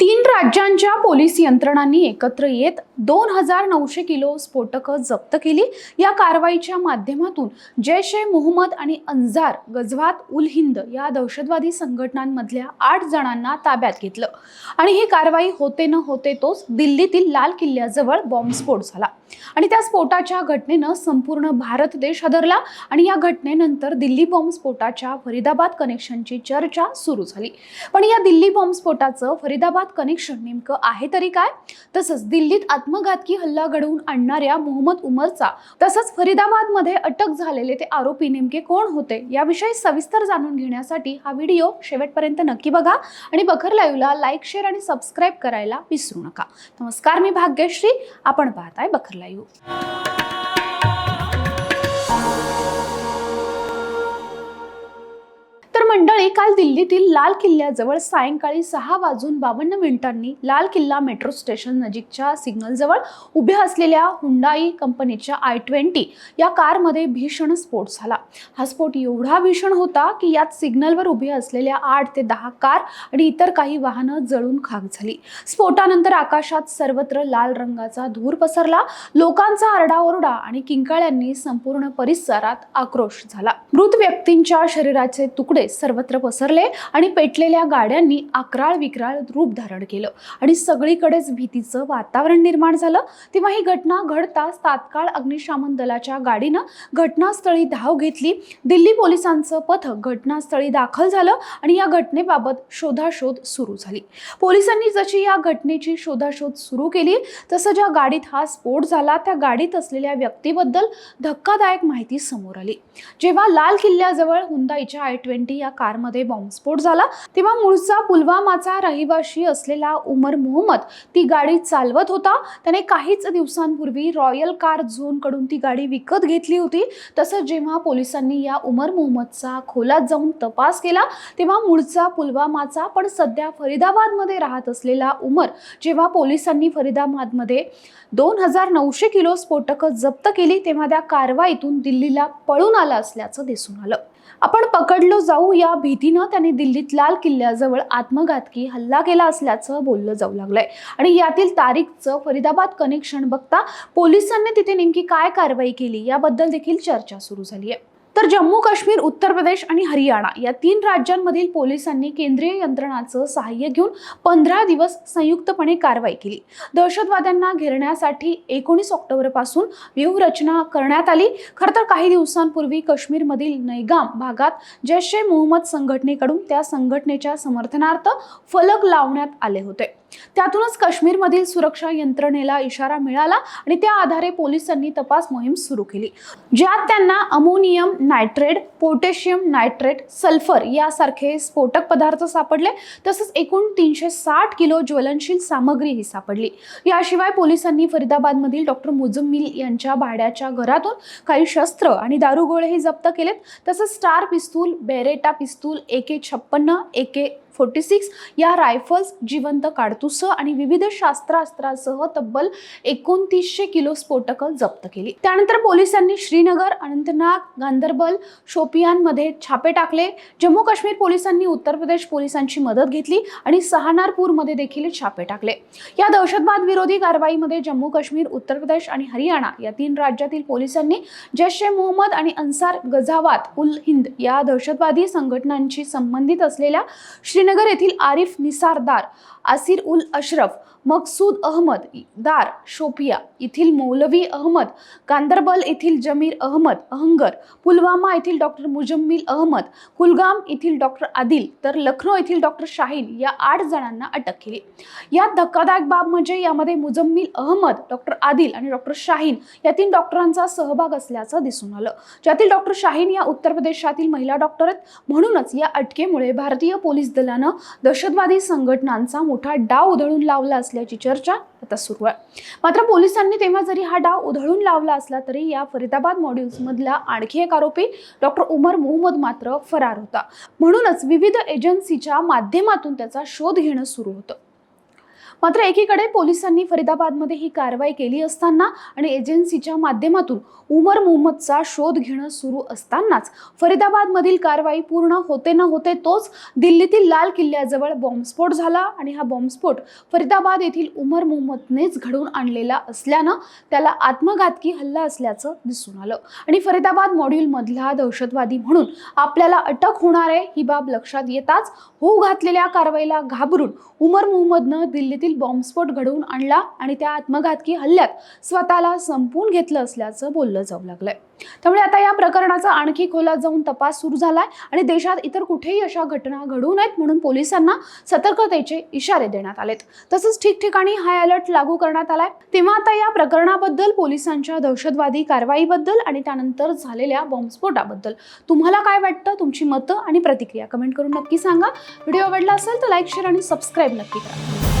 तीन राज्यांच्या पोलीस यंत्रणांनी एकत्र येत दोन हजार नऊशे किलो स्फोटकं जप्त केली. या कारवाईच्या माध्यमातून जैश ए मोहम्मद आणि अंजार गझवात उल हिंद या दहशतवादी संघटनांमधल्या आठ जणांना ताब्यात घेतलं. आणि ही कारवाई होते न होते तोच दिल्लीतील लाल किल्ल्याजवळ बॉम्बस्फोट झाला. आणि त्या स्फोटाच्या घटनेनं संपूर्ण भारत देश हादरला आणि या घटनेनंतर दिल्ली बॉम्बस्फोटाच्या फरीदाबाद कनेक्शनची चर्चा सुरू झाली. पण या दिल्ली बॉम्बस्फोटाचं फरीदाबाद कनेक्शन नेमकं आहे तरी काय? तसंच दिल्लीत आत्मघातकी हल्ला घडवून आणणाऱ्या मोहम्मद उमरचा तसंच फरीदाबादमध्ये अटक झालेले ते आरोपी नेमके कोण होते याविषयी सविस्तर जाणून घेण्यासाठी हा व्हिडिओ शेवटपर्यंत नक्की बघा आणि बखर लाईव्हला लाईक शेअर आणि सबस्क्राईब करायला विसरू नका. नमस्कार मी भाग्यश्री. आपण पाहताय बखर live. मंडळी काल दिल्लीतील लाल किल्ल्याजवळ सायंकाळी सहा वाजून बावन्न मिनिटांनी लाल किल्ला मेट्रो स्टेशन नजीकच्या सिग्नलजवळ उभ्या असलेल्या हुंडाई कंपनीच्या आय ट्वेंटी या कारमध्ये भीषण स्फोट झाला. हा स्फोट एवढा भीषण होता की यात सिग्नलवर उभी असलेल्या आठ ते दहा कार आणि इतर काही वाहनं जळून खाक झाली. स्फोटानंतर आकाशात सर्वत्र लाल रंगाचा धूर पसरला. लोकांचा आरडाओरडा आणि किंकाळ्यांनी संपूर्ण परिसरात आक्रोश झाला. मृत व्यक्तींच्या शरीराचे तुकडे सर्वत्र पसरले आणि पेटलेल्या गाड्यांनी अकराळ विक्राळ रूप धारण केलं. आणि सगळीकडेच भीतीचं वातावरण निर्माण झालं. तेव्हा ही घटना घडताच तात्काळ अग्निशामन दलाच्या गाडीनं घटनास्थळी धाव घेतली. दिल्ली पोलिसांचं पथक घटनास्थळी दाखल झालं आणि या घटनेबाबत शोधाशोध सुरू झाली. पोलिसांनी जशी या घटनेची शोधाशोध सुरू केली तसं ज्या गाडीत हा स्फोट झाला त्या गाडीत असलेल्या व्यक्तीबद्दल धक्कादायक माहिती समोर आली. जेव्हा लाल किल्ल्याजवळ हुंदाईच्या आय ट्वेंटी या कारमध्ये बॉम्बस्फोट झाला. तेव्हा मूळचा पुलवामाचा रहिवाशी असलेला उमर मोहम्मद ती गाडी चालवत होता. त्याने काहीच दिवसांपूर्वी रॉयल कार झोनकडून ती गाडी विकत घेतली होती. तसंच जेव्हा पोलिसांनी या उमर मोहम्मदचा खोलात जाऊन तपास केला तेव्हा मूळचा पुलवामाचा पण सध्या फरीदाबादमध्ये राहत असलेला उमर जेव्हा पोलिसांनी फरीदाबादमध्ये दोन हजार नऊशे किलो स्फोटकं जप्त केली तेव्हा त्या कारवाईतून दिल्लीला पळून आला असल्याचं दिसून आलं. आपण पकडलो जाऊ या भीतीनं त्यांनी दिल्लीत लाल किल्ल्याजवळ आत्मघातकी हल्ला केला असल्याचं बोललं जाऊ लागलंय. आणि यातील तारीखचं फरीदाबाद कनेक्शन बघता पोलिसांनी तिथे नेमकी काय कारवाई केली याबद्दल देखील चर्चा सुरू झाली आहे तर जम्मू काश्मीर उत्तर प्रदेश आणि हरियाणा या तीन राज्यांमधील पोलिसांनी केंद्रीय यंत्रणाचं सहाय्य घेऊन पंधरा दिवस संयुक्तपणे कारवाई केली. दहशतवाद्यांना घेरण्यासाठी एकोणीस ऑक्टोबरपासून व्यूहरचना करण्यात आली. खरं तर काही दिवसांपूर्वी काश्मीरमधील नैगाम भागात जैश ए मोहम्मद संघटनेकडून त्या संघटनेच्या समर्थनार्थ फलक लावण्यात आले होते. त्यातूनच काश्मीरमधील सुरक्षा यंत्रणेला इशारा मिळाला आणि त्या आधारे पोलिसांनी तपास मोहीम सुरू केली. ज्यात त्यांना ammonium nitrate potassium nitrate sulphur यासारखे स्फोटक पदार्थ सापडले तसंच एकूण तीनशे साठ किलो ज्वलनशील सामग्रीही सापडली. याशिवाय पोलिसांनी फरीदाबादमधील डॉक्टर मुजम्मिल यांच्या भाड्याच्या घरातून काही शस्त्र आणि दारुगोळेही जप्त केलेत तसंच स्टार पिस्तूल बेरेटा पिस्तूल ए के छप्पन्न ए के फोर्टी सिक्स या रायफल्स जिवंत काडतुसं आणि विविध शास्त्रास्त्रासह तब्बल एकोणतीसशे किलो स्फोटकं जप्त केली. त्यानंतर पोलिसांनी श्रीनगर अनंतनाग गांधरबल शोपियानमध्ये छापे टाकले. जम्मू काश्मीर पोलिसांनी उत्तर प्रदेश पोलिसांची मदत घेतली आणि सहानारपूरमध्ये देखील छापे टाकले. या दहशतवाद विरोधी कारवाईमध्ये जम्मू काश्मीर उत्तर प्रदेश आणि हरियाणा या तीन राज्यातील पोलिसांनी जैश ए मोहम्मद आणि अन्सार गझावात उल हिंद या दहशतवादी संघटनांशी संबंधित असलेल्या श्रीनगर येथील आरिफ निसारदार आसिर उल अशरफ मकसूद अहमद दार शोपिया येथील मौलवी अहमद गांदरबल येथील जमीर अहमद अहंगर पुलवामा येथील डॉक्टर मुजम्मिल अहमद कुलगाम येथील डॉक्टर आदिल तर लखनौ येथील डॉक्टर शाहीन या आठ जणांना अटक केली. यात धक्कादायक बाब म्हणजे यामध्ये मुजम्मिल अहमद डॉक्टर आदिल आणि डॉक्टर शाहीन या तीन डॉक्टरांचा सहभाग असल्याचं दिसून आलं. ज्यातील डॉक्टर शाहीन या उत्तर प्रदेशातील महिला डॉक्टर आहेत म्हणूनच या अटकेमुळे भारतीय पोलीस केल्यानं दहशतवादी संघटनांचा मोठा डाव उधळून लावला असल्याची चर्चा आता सुरू आहे. मात्र पोलिसांनी तेव्हा जरी हा डाव उधळून लावला असला तरी या फरीदाबाद मॉड्यूल्समधला आणखी एक आरोपी डॉक्टर उमर मोहम्मद मात्र फरार होता. म्हणूनच विविध एजन्सीच्या माध्यमातून त्याचा शोध घेणं सुरू होतं. मात्र एकीकडे पोलिसांनी फरीदाबादमध्ये ही कारवाई केली असताना आणि एजन्सीच्या माध्यमातून उमर मोहम्मदचा शोध घेणं सुरू असतानाच फरीदाबादमधील कारवाई पूर्ण होते न होते तोच दिल्लीतील लाल किल्ल्याजवळ बॉम्बस्फोट झाला आणि हा बॉम्बस्फोट फरीदाबाद येथील उमर मोहम्मदनेच घडवून आणलेला असल्यानं त्याला आत्मघातकी हल्ला असल्याचं दिसून आलं. आणि फरीदाबाद मॉड्यूलमधला दहशतवादी म्हणून आपल्याला अटक होणार आहे ही बाब लक्षात येताच होऊ घातलेल्या कारवाईला घाबरून उमर मोहम्मदनं दिल्लीतील बॉम्बस्फोट घडवून आणला आणि त्या आत्मघातकी हल्ल्यात स्वतःला संपून घेतलं असल्याचं बोललं जाऊ लागलंय. त्यामुळे आता या प्रकरणाचा आणखी खोलात जाऊन तपास सुरू झालाय आणि देशात इतर कुठेही अशा घटना घडू नयेत म्हणून पोलिसांना सतर्कतेचे इशारे देण्यात आलेत. तसंच ठिकठिकाणी हाय अलर्ट लागू करण्यात आलाय. तेव्हा आता या प्रकरणाबद्दल पोलिसांच्या दहशतवादी कारवाईबद्दल आणि त्यानंतर झालेल्या बॉम्बस्फोटाबद्दल तुम्हाला काय वाटतं? तुमची मतं आणि प्रतिक्रिया कमेंट करून नक्की सांगा. व्हिडिओ आवडला असेल तर लाईक शेअर आणि सबस्क्राईब नक्की करा.